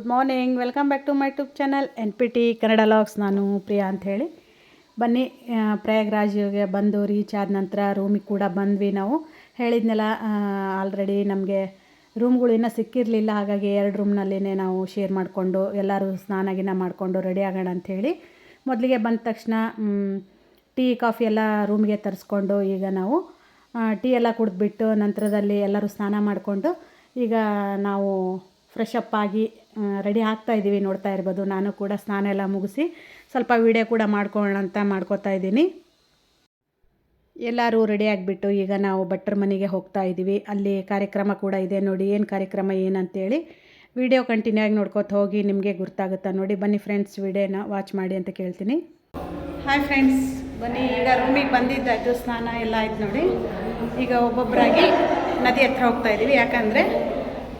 Good morning. Welcome back to my tube channel. N P T Kannada logs. ನಾನು ಪ್ರಿಯಾ ಅಂಥೇಳಿ ಬನ್ನಿ ಪ್ರಯಾಗ್ರಾಜಿಗೆ ಬಂದು reach ಆದ ನಂತರ ರೂಮಿಗೆ ಕೂಡ ಬಂದ್ವಿ ನಾವು. ಹೇಳಿದ್ನೆಲ್ಲ ಆಲ್ರೆಡಿ ನಮಗೆ ರೂಮ್ಗಳು ಇನ್ನೂ ಸಿಕ್ಕಿರಲಿಲ್ಲ. ಹಾಗಾಗಿ ಎರಡು ರೂಮ್ನಲ್ಲಿನೇ ನಾವು ಶೇರ್ ಮಾಡಿಕೊಂಡು, ಎಲ್ಲರೂ ಸ್ನಾನ ಗಿನ ಮಾಡಿಕೊಂಡು ರೆಡಿ ಆಗೋಣ ಅಂಥೇಳಿ ಮೊದಲಿಗೆ ಬಂದ ತಕ್ಷಣ ಟೀ, ಕಾಫಿ ಎಲ್ಲ ರೂಮ್ಗೆ ತರಿಸ್ಕೊಂಡು ಈಗ ನಾವು ಟೀ ಎಲ್ಲ ಕುಡಿದ್ಬಿಟ್ಟು ನಂತರದಲ್ಲಿ ಎಲ್ಲರೂ ಸ್ನಾನ ಮಾಡಿಕೊಂಡು ಈಗ ನಾವು ಫ್ರೆಶ್ ಅಪ್ ಆಗಿ ರೆಡಿ ಆಗ್ತಾ ಇದ್ದೀವಿ ನೋಡ್ತಾ ಇರ್ಬೋದು. ನಾನು ಕೂಡ ಸ್ನಾನ ಎಲ್ಲ ಮುಗಿಸಿ ಸ್ವಲ್ಪ ವೀಡಿಯೋ ಕೂಡ ಮಾಡ್ಕೊಳ್ಳೋಣ ಅಂತ ಮಾಡ್ಕೋತಾ ಇದ್ದೀನಿ. ಎಲ್ಲರೂ ರೆಡಿ ಆಗಿಬಿಟ್ಟು ಈಗ ನಾವು ಭಟ್ರ ಮನೆಗೆ ಹೋಗ್ತಾ ಇದ್ದೀವಿ ಅಲ್ಲಿ ಕಾರ್ಯಕ್ರಮ ಕೂಡ ಇದೆ ನೋಡಿ, ಏನು ಕಾರ್ಯಕ್ರಮ ಏನಂತೇಳಿ ವಿಡಿಯೋ ಕಂಟಿನ್ಯೂ ಆಗಿ ನೋಡ್ಕೊತ ಹೋಗಿ ನಿಮಗೆ ಗೊತ್ತಾಗುತ್ತಾ ನೋಡಿ. ಬನ್ನಿ ಫ್ರೆಂಡ್ಸ್ ವಿಡಿಯೋನ ವಾಚ್ ಮಾಡಿ ಅಂತ ಕೇಳ್ತೀನಿ. ಹಾಯ್ ಫ್ರೆಂಡ್ಸ್ ಬನ್ನಿ. ಈಗ ರೂಮಿಗೆ ಬಂದಿದ್ದಾಯಿತು, ಸ್ನಾನ ಎಲ್ಲ ಆಯ್ತು ನೋಡಿ. ಈಗ ಒಬ್ಬೊಬ್ಬರಾಗಿ ನದಿ ಹತ್ರ ಹೋಗ್ತಾ ಇದ್ದೀವಿ ಯಾಕಂದರೆ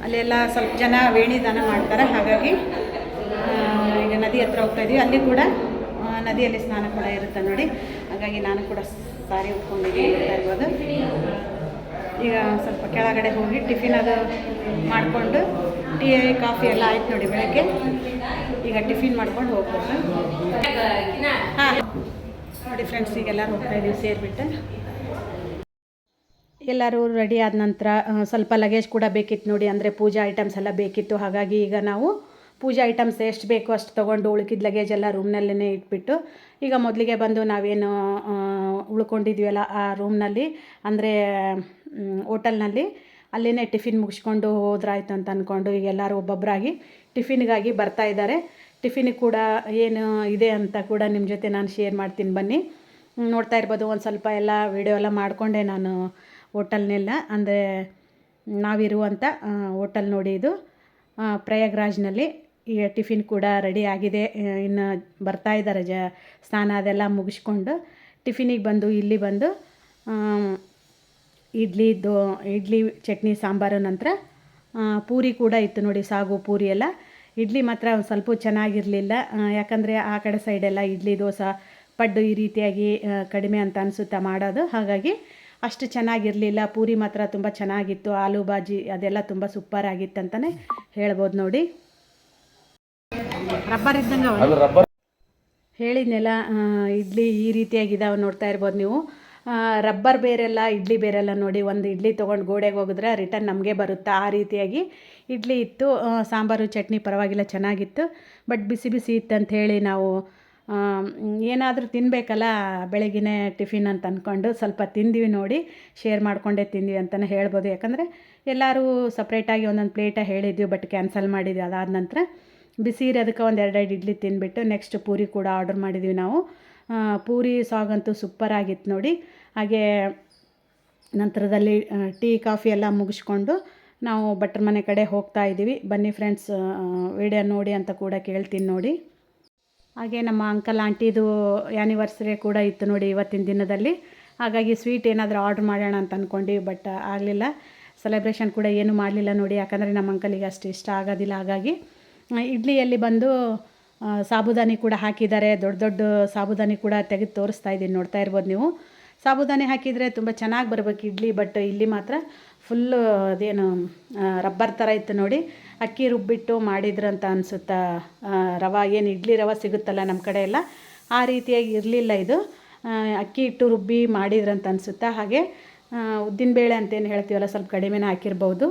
ಅಲ್ಲೆಲ್ಲ ಸ್ವಲ್ಪ ಜನ ವೇಣಿದಾನ ಮಾಡ್ತಾರೆ. ಹಾಗಾಗಿ ಈಗ ನದಿ ಹತ್ರ ಹೋಗ್ತಾ ಇದ್ದೀವಿ ಅಲ್ಲಿ ಕೂಡ ನದಿಯಲ್ಲಿ ಸ್ನಾನ ಕೂಡ ಇರುತ್ತೆ ನೋಡಿ. ಹಾಗಾಗಿ ನಾನು ಕೂಡ ಸಾರಿ ಉಟ್ಕೊಂಡಿದ್ದೀನಿ ಹೋಗ್ತಾ ಇರ್ಬೋದು. ಈಗ ಸ್ವಲ್ಪ ಕೆಳಗಡೆ ಹೋಗಿ ಟಿಫಿನ್ ಅದು ಮಾಡಿಕೊಂಡು, ಟೀ, ಕಾಫಿ ಎಲ್ಲ ಆಯ್ತು ನೋಡಿ ಬೆಳಗ್ಗೆ. ಈಗ ಟಿಫಿನ್ ಮಾಡ್ಕೊಂಡು ಹೋಗ್ಬೇಕು. ಹಾಂ. ನೋಡಿ ಫ್ರೆಂಡ್ಸ್ ಈಗೆಲ್ಲರೂ ಹೋಗ್ತಾ ಇದ್ದೀವಿ ಸೇರಿಬಿಟ್ಟು. ಎಲ್ಲರೂ ರೆಡಿ ಆದ ನಂತರ ಸ್ವಲ್ಪ ಲಗೇಜ್ ಕೂಡ ಬೇಕಿತ್ತು ನೋಡಿ, ಅಂದರೆ ಪೂಜಾ ಐಟಮ್ಸ್ ಎಲ್ಲ ಬೇಕಿತ್ತು. ಹಾಗಾಗಿ ಈಗ ನಾವು ಪೂಜಾ ಐಟಮ್ಸ್ ಎಷ್ಟು ಬೇಕೋ ಅಷ್ಟು ತೊಗೊಂಡು ಉಳ್ಕಿದ ಲಗೇಜ್ ಎಲ್ಲ ರೂಮ್ನಲ್ಲೇ ಇಟ್ಬಿಟ್ಟು, ಈಗ ಮೊದಲಿಗೆ ಬಂದು ನಾವೇನು ಉಳ್ಕೊಂಡಿದ್ವಲ್ಲ ಆ ರೂಮ್ನಲ್ಲಿ ಅಂದರೆ ಹೋಟೆಲ್ನಲ್ಲಿ ಅಲ್ಲೇ ಟಿಫಿನ್ ಮುಗಿಸ್ಕೊಂಡು ಹೋದ್ರಾಯ್ತು ಅಂತ ಅಂದ್ಕೊಂಡು ಈಗ ಎಲ್ಲರೂ ಒಬ್ಬೊಬ್ಬರಾಗಿ ಟಿಫಿನ್ಗಾಗಿ ಬರ್ತಾ ಇದ್ದಾರೆ. ಟಿಫಿನ್ ಕೂಡ ಏನು ಇದೆ ಅಂತ ಕೂಡ ನಿಮ್ಮ ಜೊತೆ ನಾನು ಶೇರ್ ಮಾಡ್ತೀನಿ ಬನ್ನಿ. ನೋಡ್ತಾ ಇರ್ಬೋದು, ಒಂದು ಸ್ವಲ್ಪ ಎಲ್ಲ ವಿಡಿಯೋ ಎಲ್ಲ ಮಾಡಿಕೊಂಡೆ ನಾನು. ಹೋಟೆಲ್ನೆಲ್ಲ ಅಂದರೆ ನಾವಿರುವಂಥ ಹೋಟೆಲ್ ನೋಡಿ ಇದು. ಪ್ರಯಾಗ್ರಾಜ್ನಲ್ಲಿ ಈಗ ಟಿಫಿನ್ ಕೂಡ ರೆಡಿ ಆಗಿದೆ. ಇನ್ನು ಬರ್ತಾ ಇದ್ದಾರೆ ಜ, ಸ್ನಾನ ಅದೆಲ್ಲ ಮುಗಿಸ್ಕೊಂಡು ಟಿಫಿನಿಗೆ ಬಂದು ಇಲ್ಲಿ ಬಂದು ಇಡ್ಲಿ, ದೋ, ಇಡ್ಲಿ, ಚಟ್ನಿ, ಸಾಂಬಾರು ನಂತರ ಪೂರಿ ಕೂಡ ಇತ್ತು ನೋಡಿ ಸಾಗು ಪೂರಿ ಎಲ್ಲ. ಇಡ್ಲಿ ಮಾತ್ರ ಒಂದು ಸ್ವಲ್ಪ ಚೆನ್ನಾಗಿರಲಿಲ್ಲ. ಯಾಕಂದರೆ ಆ ಕಡೆ ಸೈಡೆಲ್ಲ ಇಡ್ಲಿ, ದೋಸೆ, ಪಡ್ಡು ಈ ರೀತಿಯಾಗಿ ಕಡಿಮೆ ಅಂತ ಅನಿಸುತ್ತಾ ಮಾಡೋದು. ಹಾಗಾಗಿ ಅಷ್ಟು ಚೆನ್ನಾಗಿರಲಿಲ್ಲ ಪೂರಿ ಮಾತ್ರ ತುಂಬ ಚೆನ್ನಾಗಿತ್ತು ಆಲೂ ಬಾಜಿ ಅದೆಲ್ಲ ತುಂಬ ಸೂಪರ್ ಆಗಿತ್ತು ಅಂತಲೇ ಹೇಳ್ಬೋದು ನೋಡಿ. ರಬ್ಬರ್ ಇದ್ದಂಗೆ ಹೇಳಿದ್ನೆಲ್ಲ ಇಡ್ಲಿ ಈ ರೀತಿಯಾಗಿದ್ದಾವೆ ನೋಡ್ತಾ ಇರ್ಬೋದು ನೀವು. ರಬ್ಬರ್ ಬೇರೆಲ್ಲ ಇಡ್ಲಿ ಬೇರೆಲ್ಲ ನೋಡಿ ಒಂದು ಇಡ್ಲಿ ತೊಗೊಂಡು ಗೋಡೆಗೆ ಹೋಗಿದ್ರೆ ರಿಟರ್ನ್ ನಮಗೆ ಬರುತ್ತಾ? ಆ ರೀತಿಯಾಗಿ ಇಡ್ಲಿ ಇತ್ತು. ಸಾಂಬಾರು ಚಟ್ನಿ ಪರವಾಗಿಲ್ಲ ಚೆನ್ನಾಗಿತ್ತು. ಬಟ್ ಬಿಸಿ ಬಿಸಿ ಇತ್ತು ಅಂತ ಹೇಳಿ ನಾವು ಏನಾದರೂ ತಿನ್ನಬೇಕಲ್ಲ ಬೆಳಗಿನ ಟಿಫಿನ್ ಅಂತ ಅಂದ್ಕೊಂಡು ಸ್ವಲ್ಪ ತಿಂದೀವಿ ನೋಡಿ, ಶೇರ್ ಮಾಡಿಕೊಂಡೇ ತಿಂದ್ವಿ ಅಂತಲೇ ಹೇಳ್ಬೋದು. ಯಾಕಂದರೆ ಎಲ್ಲರೂ ಸಪ್ರೇಟಾಗಿ ಒಂದೊಂದು ಪ್ಲೇಟ ಹೇಳಿದ್ವಿ ಬಟ್ ಕ್ಯಾನ್ಸಲ್ ಮಾಡಿದ್ವಿ ಅದಾದ ನಂತರ. ಬಿಸಿ ಇರೋದಕ್ಕೆ ಒಂದು ಎರಡೆರಡು ಇಡ್ಲಿ ತಿಂದ್ಬಿಟ್ಟು ನೆಕ್ಸ್ಟ್ ಪೂರಿ ಕೂಡ ಆರ್ಡರ್ ಮಾಡಿದ್ವಿ ನಾವು. ಪೂರಿ ಸಾಗಂತೂ ಸೂಪರ್ ಆಗಿತ್ತು ನೋಡಿ. ಹಾಗೆ ನಂತರದಲ್ಲಿ ಟೀ, ಕಾಫಿ ಎಲ್ಲ ಮುಗಿಸ್ಕೊಂಡು ನಾವು ಭಟ್ರ ಮನೆ ಕಡೆ ಹೋಗ್ತಾ ಇದ್ದೀವಿ. ಬನ್ನಿ ಫ್ರೆಂಡ್ಸ್ ವಿಡಿಯೋ ನೋಡಿ ಅಂತ ಕೂಡ ಕೇಳ್ತೀನಿ ನೋಡಿ. ಹಾಗೆ ನಮ್ಮ ಅಂಕಲ್ ಆಂಟಿದು ಆ್ಯನಿವರ್ಸರಿ ಕೂಡ ಇತ್ತು ನೋಡಿ ಇವತ್ತಿನ ದಿನದಲ್ಲಿ. ಹಾಗಾಗಿ ಸ್ವೀಟ್ ಏನಾದರೂ ಆರ್ಡ್ರ್ ಮಾಡೋಣ ಅಂತ ಅಂದ್ಕೊಂಡು ಬಟ್ ಆಗಲಿಲ್ಲ. ಸೆಲೆಬ್ರೇಷನ್ ಕೂಡ ಏನೂ ಮಾಡಲಿಲ್ಲ ನೋಡಿ, ಯಾಕಂದರೆ ನಮ್ಮ ಅಂಕಲಿಗೆ ಅಷ್ಟು ಇಷ್ಟ ಆಗೋದಿಲ್ಲ. ಹಾಗಾಗಿ ಇಡ್ಲಿಯಲ್ಲಿ ಬಂದು ಸಾಬುದಾನಿ ಕೂಡ ಹಾಕಿದ್ದಾರೆ. ದೊಡ್ಡ ದೊಡ್ಡ ಸಾಬುದಾನಿ ಕೂಡ ತೆಗೆದು ತೋರಿಸ್ತಾ ಇದ್ದೀನಿ, ನೋಡ್ತಾ ಇರ್ಬೋದು ನೀವು. ಸಾಬುದಾನಿ ಹಾಕಿದರೆ ತುಂಬ ಚೆನ್ನಾಗಿ ಬರಬೇಕು ಇಡ್ಲಿ ಬಟ್ ಇಲ್ಲಿ ಮಾತ್ರ ಫುಲ್ಲು ಅದೇನು ರಬ್ಬರ್ ಥರ ಇತ್ತು ನೋಡಿ ಅಕ್ಕಿ ರುಬ್ಬಿಟ್ಟು ಮಾಡಿದ್ರಂತ ಅಂತ ಅನಿಸುತ್ತಾ ರವೆ ಏನು ಇಡ್ಲಿ ರವೆ ಸಿಗುತ್ತಲ್ಲ ನಮ್ಮ ಕಡೆ ಎಲ್ಲ ಆ ರೀತಿಯಾಗಿ ಇರಲಿಲ್ಲ ಇದು ಅಕ್ಕಿ ಇಟ್ಟು ರುಬ್ಬಿ ಮಾಡಿದ್ರಂತ ಅನಿಸುತ್ತಾ ಹಾಗೆ ಉದ್ದಿನಬೇಳೆ ಅಂತೇನು ಹೇಳ್ತೀವಲ್ಲ ಸ್ವಲ್ಪ ಕಡಿಮೆನೇ ಹಾಕಿರ್ಬೋದು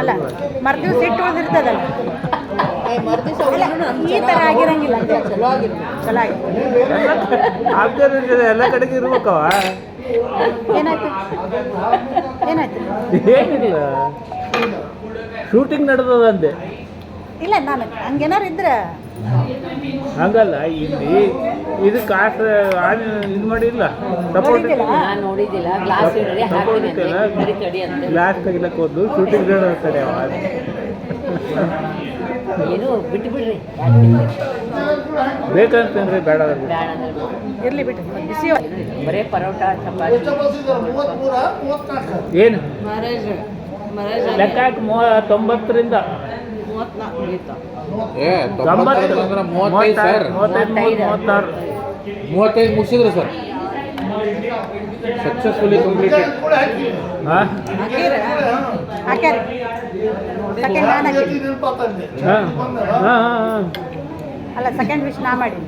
ಅಲ್ಲ ಮರ್ದಿವ್ಸ ಇಟ್ಟು ಉಳಿದಿರ್ತದಲ್ಲ ಈ ಥರ ಆಗಿರಂಗಿಲ್ಲ. ಚಲೋ ಆಗಿತ್ತು ಚಲೋ ಆಗಿತ್ತು ಆಗ್ತಿರೋದು ಎಲ್ಲ ಕಡೆಗೆ ಇರ್ಬೇಕವ. ಏನಾಯ್ತು? ಏನಾಯ್ತು? ಏನಿಲ್ಲ. ಶೂಟಿಂಗ್ ನಡೆದದ ಅಂದೆ. ಇಲ್ಲ ನಾನು ಹಂಗೇನಾರು ಇದ್ರೆ. ಹಂಗಲ್ಲ ಇಲ್ಲಿ ಇದು ಕಾಸು ಆನ್ ಇದು ಮಾಡಿಲ್ಲ. ಸಪೋರ್ಟ್ ನಾನು ನೋಡಿದ್ದಿಲ್ಲ. ಗ್ಲಾಸ್ ತೆಗಿಲಕ್ಕೆ ಹೋದ್ದು ಶೂಟಿಂಗ್ ಕಡೆ ಅವ ಏನು ಬಿಟ್ಟು ಬಿಡ್ರಿ ಬೇಕಂತಂದ್ರೆ ಬೇಡ. ಇರಲಿ ಬಿಟ್ಟು ಬಿಸಿ ಬರೇ ಪರೋಟ ಚಪಾತಿ. ಏನು? ಲೆಕ್ಕ ಹಾಕಿ ಮೂವ ತೊಂಬತ್ತರಿಂದ. ಮೂವತ್ತೈದು ಮುಗಿಸಿದ್ರು ಸರ್. ಸಕ್ಸಸ್ಫುಲಿ ಕಂಪ್ಲೀಟೆಡ್ ಹಾಂ ಹಾಕ್ಯಾರ? ಸೆಕೆಂಡ್ ನಾನು ಹಾಕಿ ಹಾಂ. ಹಾಂ ಹಾಂ ಅಲ್ಲ ಸೆಕೆಂಡ್ ವಿಶ್ ನಾ ಮಾಡಿ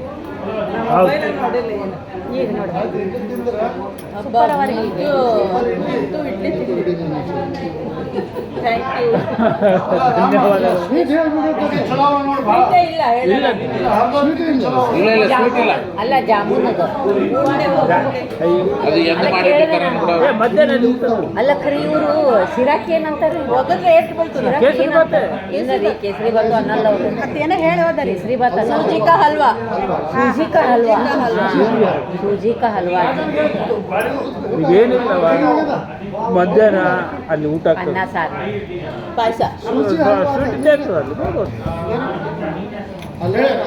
ಈಗ ನೋಡಿ. ಧನ್ಯವಾದಗಳು. ಇಲ್ಲ ಅಲ್ಲ ಜಾಮೂನ್ ಅದು. ಅದು ಅಲ್ಲ ಕರಿ ಇವರು ಶಿರಾಕಿ ಏನಂತಾರೆ? ಕೇಸರಿ ಬಾತೆ. ಏನರಿ ಕೇಸರಿ ಬಾತು ಅನ್ನಲ್ಲ ಅವರು. ಹೇಳಿ ಹೋದರಿ ಕೇಸರಿ ಬಾತ್ ಹಲ್ವಾ. ಸೂಜಿ ಕಾ ಹಲ್ವಾ. ಸೂಜಿ ಕಾ ಹಲ್ವಾ ಏನಿಲ್ಲವ ಮಧ್ಯಾಹ್ನ ಅಲ್ಲಿ ಊಟ ಅನ್ನ ಸಾರು. ಪಾಯಸ.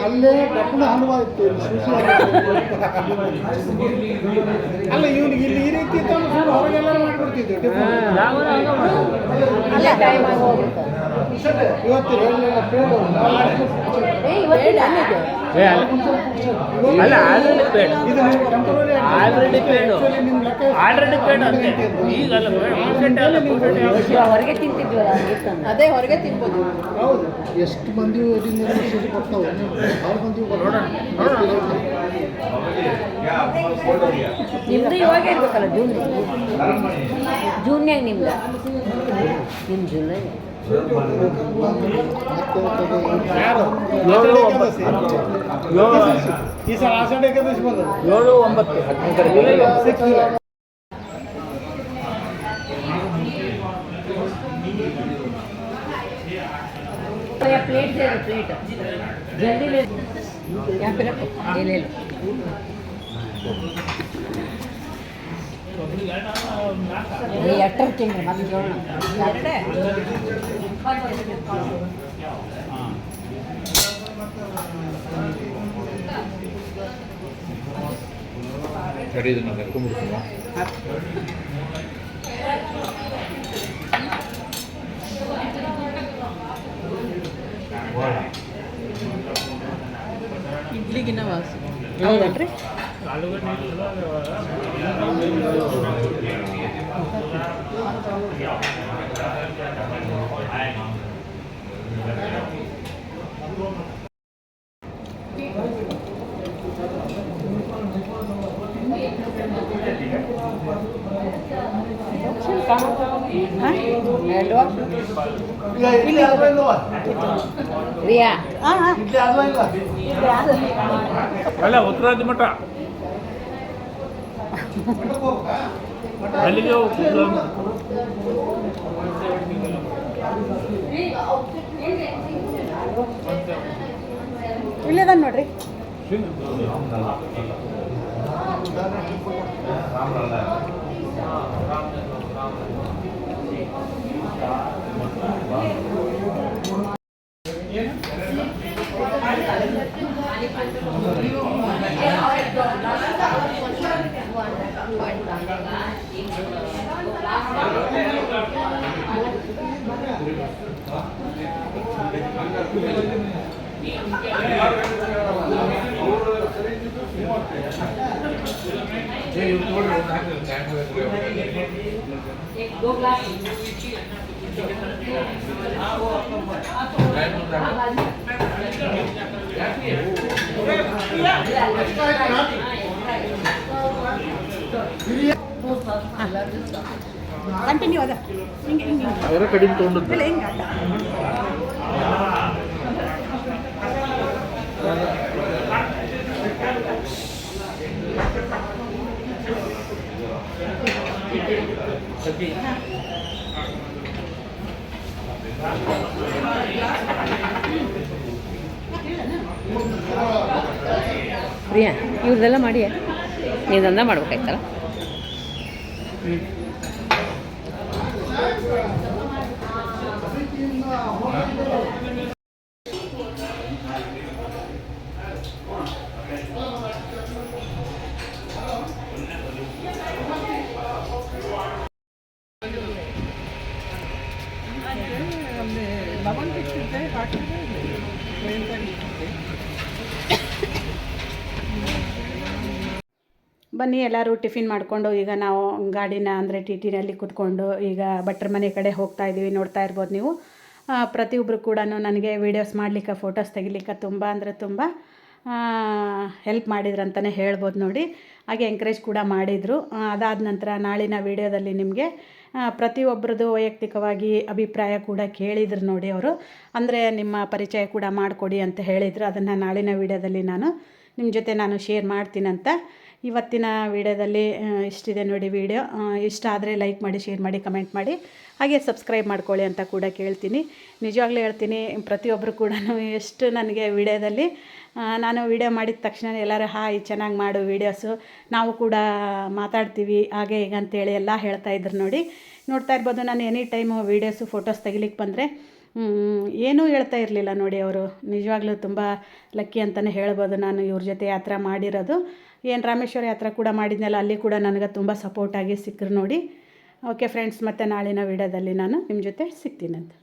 ಅಲ್ಲೇ ಇತ್ತು. ಇಲ್ಲಿ ಅಲ್ಲ ಇವನಿಗೆ ಇಲ್ಲಿ ಈ ರೀತಿ ಇತ್ತು ಅಲ್ಲೇ ಟೈಮ್ ಆಗಿ ಹೋಗುತ್ತೆ. ಇವತ್ತು ಹೇಳಲಿಲ್ಲ ಅಲ್ಲ already paid already paid already ಬೇಡ ಅಂತೆ ಈಗ ಅಲ್ಲ. ಹೊರಗೆ ತಿಂತಿದ್ವಲ್ಲ ಅದೇ ಹೊರಗೆ ತಿನ್ಬೋದು. ಹೌದು. ಎಷ್ಟು ಮಂದಿ ಕೊಡ್ತಾವೆ? ಆರು ಮಂದಿ ನಿಮ್ದು ಇವಾಗ ಇರ್ಬೇಕಲ್ಲ ಜೂನ್ ಜೂನ್ಯಾಗ ನಿಮ್ದು? ನಿಮ್ಮ ಜೂನ್ಯಾಗ? ಯಾರು ಏಳು ಆಷಾಢ ಒಂಬತ್ತು ಏಕಾದಶಿ. ಏಳು ಈ ಸಲ ಆಷಾಢ ಏಕಾದಶಿ ಬಂದದ್ದು ಏಳು ಒಂಬತ್ತು ಜುಲೈ ಸಿಕ್ಸ್ ಜುಲೈ. ಪ್ಲೇಟ್ दे दो प्लेट जल्दी ले यहाँ पे रखो ये ले ಎಟ್ಟರ ತಿಂಗ್ರಿ ಮತ್ತೆ ಕೇಳೋಣ ಸರಿ ಇದನ್ನ ಕರ್ಕೊಂಡ್ಬಿಡ್ತೀವ ಇಡ್ಲಿಗಿನ ವಾಸು. ಹೌದಲ್ರಿ ಈಗ ಇಲ್ಲಿ ಅಲ್ವಾ ಇಲ್ವಾ? ರಿಯಾ ಹಾಂ ಹಾಂ ಇಲ್ಲಿ ಅಲ್ವಾ ಇಲ್ಲ? ಅಲ್ಲ ಉತ್ತರಾದಿ ಮಠ ಅಲ್ಲಿಗೆ. ಇಲ್ಲದ ನೋಡ್ರಿ ಕಂಟಿನ್ಯೂ ಅದ ಹಿಂಗೆ ಹಿಂಗೆ ಅವರ ಕಡಿಮೆ ತೊಗೊಂಡದ್ದು ಇಲ್ಲ ಹಿಂಗೆ ಅಡ್ಡ ಪ್ರಿಯಾ ಇವ್ರದೆಲ್ಲ ಮಾಡಿ. ನೀವು ದಂಧ ಮಾಡ್ಬೇಕಾಯ್ತಲ್ಲ? ಹ್ಞೂ ಬನ್ನಿ, ಎಲ್ಲರೂ ಟಿಫಿನ್ ಮಾಡಿಕೊಂಡು, ಈಗ ನಾವು ಗಾಡಿನ ಅಂದರೆ ಟಿ ಟಿನಲ್ಲಿ ಕೂತ್ಕೊಂಡು, ಈಗ ಭಟ್ರ ಮನೆ ಕಡೆ ಹೋಗ್ತಾ ಇದ್ದೀವಿ ನೋಡ್ತಾ ಇರ್ಬೋದು ನೀವು. ಪ್ರತಿಯೊಬ್ಬರು ಕೂಡ ನನಗೆ ವೀಡಿಯೋಸ್ ಮಾಡಲಿಕ್ಕೆ ಫೋಟೋಸ್ ತೆಗಿಲಿಕ್ಕೆ ತುಂಬ ಅಂದರೆ ತುಂಬ ಹೆಲ್ಪ್ ಮಾಡಿದ್ರು ಅಂತಲೇ ಹೇಳ್ಬೋದು ನೋಡಿ. ಹಾಗೆ ಎಂಕರೇಜ್ ಕೂಡ ಮಾಡಿದರು. ಅದಾದ ನಂತರ ನಾಳಿನ ವೀಡಿಯೋದಲ್ಲಿ ನಿಮಗೆ ಪ್ರತಿಯೊಬ್ಬರದ್ದು ವೈಯಕ್ತಿಕವಾಗಿ ಅಭಿಪ್ರಾಯ ಕೂಡ ಕೇಳಿದ್ರು ನೋಡಿ ಅವರು. ಅಂದರೆ ನಿಮ್ಮ ಪರಿಚಯ ಕೂಡ ಮಾಡಿಕೊಡಿ ಅಂತ ಹೇಳಿದರು. ಅದನ್ನು ನಾಳಿನ ವೀಡಿಯೋದಲ್ಲಿ ನಾನು ನಿಮ್ಮ ಜೊತೆ ನಾನು ಶೇರ್ ಮಾಡ್ತೀನಂತ. ಇವತ್ತಿನ ವಿಡಿಯೋದಲ್ಲಿ ಇಷ್ಟಿದೆ ನೋಡಿ ವೀಡಿಯೋ. ಇಷ್ಟ ಆದರೆ ಲೈಕ್ ಮಾಡಿ, ಶೇರ್ ಮಾಡಿ, ಕಮೆಂಟ್ ಮಾಡಿ. ಹಾಗೆ ಸಬ್ಸ್ಕ್ರೈಬ್ ಮಾಡ್ಕೊಳ್ಳಿ ಅಂತ ಕೂಡ ಕೇಳ್ತೀನಿ. ನಿಜವಾಗ್ಲೂ ಹೇಳ್ತೀನಿ ಪ್ರತಿಯೊಬ್ಬರು ಕೂಡ ಎಷ್ಟು ನನಗೆ ವಿಡಿಯೋದಲ್ಲಿ ನಾನು ವಿಡಿಯೋ ಮಾಡಿದ ತಕ್ಷಣ ಎಲ್ಲರೂ, ಹಾಯ್, ಚೆನ್ನಾಗಿ ಮಾಡು ವೀಡಿಯೋಸು. ನಾವು ಕೂಡ ಮಾತಾಡ್ತೀವಿ, ಹಾಗೆ ಈಗ ಅಂತೇಳಿ ಎಲ್ಲ ಹೇಳ್ತಾ ಇದ್ರು ನೋಡಿ. ನೋಡ್ತಾ ಇರ್ಬೋದು, ನಾನು ಎನಿ ಟೈಮು ವೀಡಿಯೋಸು, ಫೋಟೋಸ್ ತೆಗಿಲಿಕ್ಕೆ ಬಂದರೆ ಏನೂ ಹೇಳ್ತಾ ಇರಲಿಲ್ಲ ನೋಡಿ ಅವರು. ನಿಜವಾಗ್ಲೂ ತುಂಬ ಲಕ್ಕಿ ಅಂತಲೇ ಹೇಳ್ಬೋದು ನಾನು ಇವ್ರ ಜೊತೆ ಯಾತ್ರೆ ಮಾಡಿರೋದು. ಏನು ರಾಮೇಶ್ವರ ಯಾತ್ರೆ ಕೂಡ ಮಾಡಿದ್ನಲ್ಲ, ಅಲ್ಲಿ ಕೂಡ ನನಗೆ ತುಂಬ ಸಪೋರ್ಟಾಗಿ ಸಿಕ್ಕರು ನೋಡಿ. ಓಕೆ ಫ್ರೆಂಡ್ಸ್ ಮತ್ತು ನಾಳಿನ ವಿಡಿಯೋದಲ್ಲಿ ನಾನು ನಿಮ್ಮ ಜೊತೆ ಸಿಗ್ತೀನಂತ